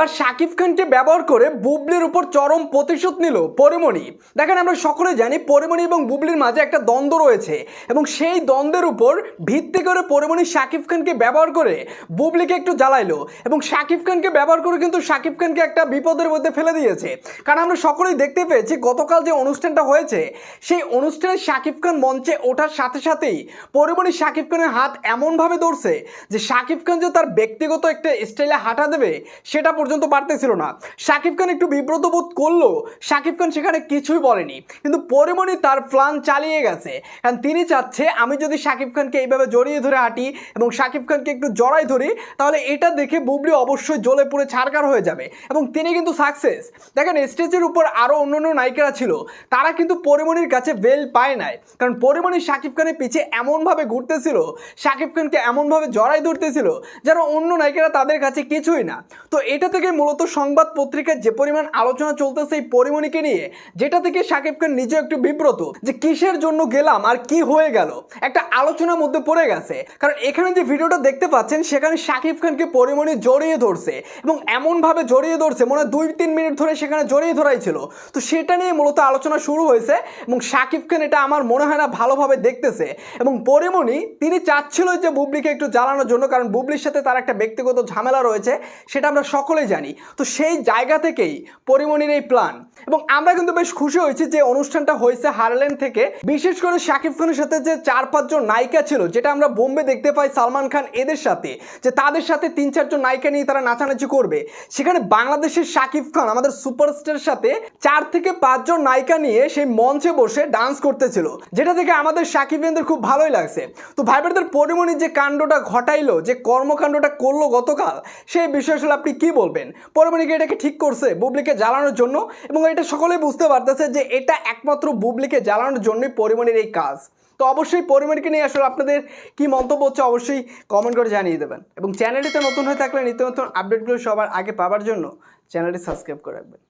এবার শাকিব খানকে ব্যবহার করে বুবলির উপর চরম প্রতিশোধ নিল পরিমণি। দেখেন, আমরা সকলে জানি পরিমণি এবং বুবলির মাঝে একটা দ্বন্দ্ব রয়েছে এবং সেই দ্বন্দ্বের উপর ভিত্তি করে পরিমণি শাকিব খানকে ব্যবহার করে বুবলিকে একটু জ্বালাইলো এবং শাকিব খানকে ব্যবহার করে কিন্তু শাকিব খানকে একটা বিপদের মধ্যে ফেলে দিয়েছে। কারণ আমরা সকলেই দেখতে পেয়েছি, গতকাল যে অনুষ্ঠানটা হয়েছে, সেই অনুষ্ঠানে শাকিব খান মঞ্চে ওঠার সাথে সাথেই পরিমণি শাকিব খানের হাত এমনভাবে ধরছে যে শাকিব খান যে তার ব্যক্তিগত একটা স্টাইলে হাঁটা দেবে, সেটা পর্যন্ত পারতেছিল না। শাকিব খান একটু বিব্রত বোধ করল। শাকিব খান সেখানে কিছুই বলেনি। কিন্তু পরিমণি তার প্ল্যান চালিয়ে গেছে। কারণ তিনি চাচ্ছে, আমি যদি শাকিব খানকে এইভাবে জড়িয়ে ধরে হাঁটি এবং শাকিব খানকে একটু জড়াই ধরি, তাহলে এটা দেখে বুবলি অবশ্যই জ্বলে পুড়ে ছাড়কার হয়ে যাবে। এবং তিনি কিন্তু সাকসেস দেখেন, স্টেজের উপর আরও অন্য অন্য নায়িকারা ছিল। তারা কিন্তু পরিমণির কাছে বেল পায় নাই। কারণ পরিমণি শাকিব খানের পিছে এমনভাবে ঘুরতেছিল, শাকিব খানকে এমনভাবে জড়াই ধরতেছিল, যেন অন্য নায়িকারা তাদের কাছে কিছুই না। তো এটা থেকে মূলত সংবাদ পত্রিকায় যে পরিমাণ আলোচনা চলতেছে এই পরিমণিকে নিয়ে, যেটা থেকে শাকিব খান নিজে একটু বিব্রত যে কিসের জন্য গেলাম আর কি হয়ে গেল, একটা আলোচনার মধ্যে পড়ে গেছে। কারণ এখানে যে ভিডিওটা দেখতে পাচ্ছেন, সেখানে শাকিব খানকে পরিমণি জড়িয়ে ধরছে এবং এমনভাবে জড়িয়ে ধরছে, মনে হয় দুই তিন মিনিট ধরে সেখানে জড়িয়ে ধরাই ছিল। তো সেটা নিয়ে মূলত আলোচনা শুরু হয়েছে এবং শাকিব খান এটা আমার মনে হয় না ভালোভাবে দেখতেছে। এবং পরিমণি, তিনি চাচ্ছিল যে বুবলিকে একটু জ্বালানোর জন্য, কারণ বুবলির সাথে তার একটা ব্যক্তিগত ঝামেলা রয়েছে, সেটা আমরা সকলেই জানি। তো সেই জায়গা থেকেই পরিমণির এই প্ল্যান এবং আমরা কিন্তু বেশ খুশি হয়েছি যে অনুষ্ঠানটা হয়েছে হারল্যান্ড থেকে। বিশেষ করে শাকিব খানের সাথে যে চার পাঁচজন নায়িকা ছিল, যেটা আমরা বোম্বে দেখতে পাই সালমান খান এদের সাথে, যে তাদের সাথে তিন চারজন নায়িকা নিয়ে তারা নাচানাচি করবে। সেখানে বাংলাদেশের শাকিব খান, আমাদের সুপারস্টারের সাথে চার থেকে পাঁচজন নায়িকা নিয়ে সেই মঞ্চে বসে ডান্স করতেছিল, যেটা থেকে আমাদের শাকিবেনদের খুব ভালোই লাগছে। তো ভাই বোনদের পরিমণি যে কাণ্ডটা ঘটাইলো, যে কর্মকাণ্ডটা করল গতকাল, সেই বিষয়ে আসলে আপনি কি বলবেন? পরিমণিকে এটাকে ঠিক করছে বুবলিকে জ্বালানোর জন্য এবং এটা সকলেই বুঝতে পারতেছে যে এটা একমাত্র বুবলিকে জ্বালানোর জন্যই পরিমণির এই কাজ। তো অবশ্যই পরিমাণকে নিয়ে আসলে আপনাদের কি মন্তব্য হচ্ছে অবশ্যই কমেন্ট করে জানিয়ে দেবেন। এবং চ্যানেলটিতে নতুন হয়ে থাকলে নিত্য নতুন আপডেটগুলো সবার আগে পাওয়ার জন্য চ্যানেলটি সাবস্ক্রাইব করে রাখবেন।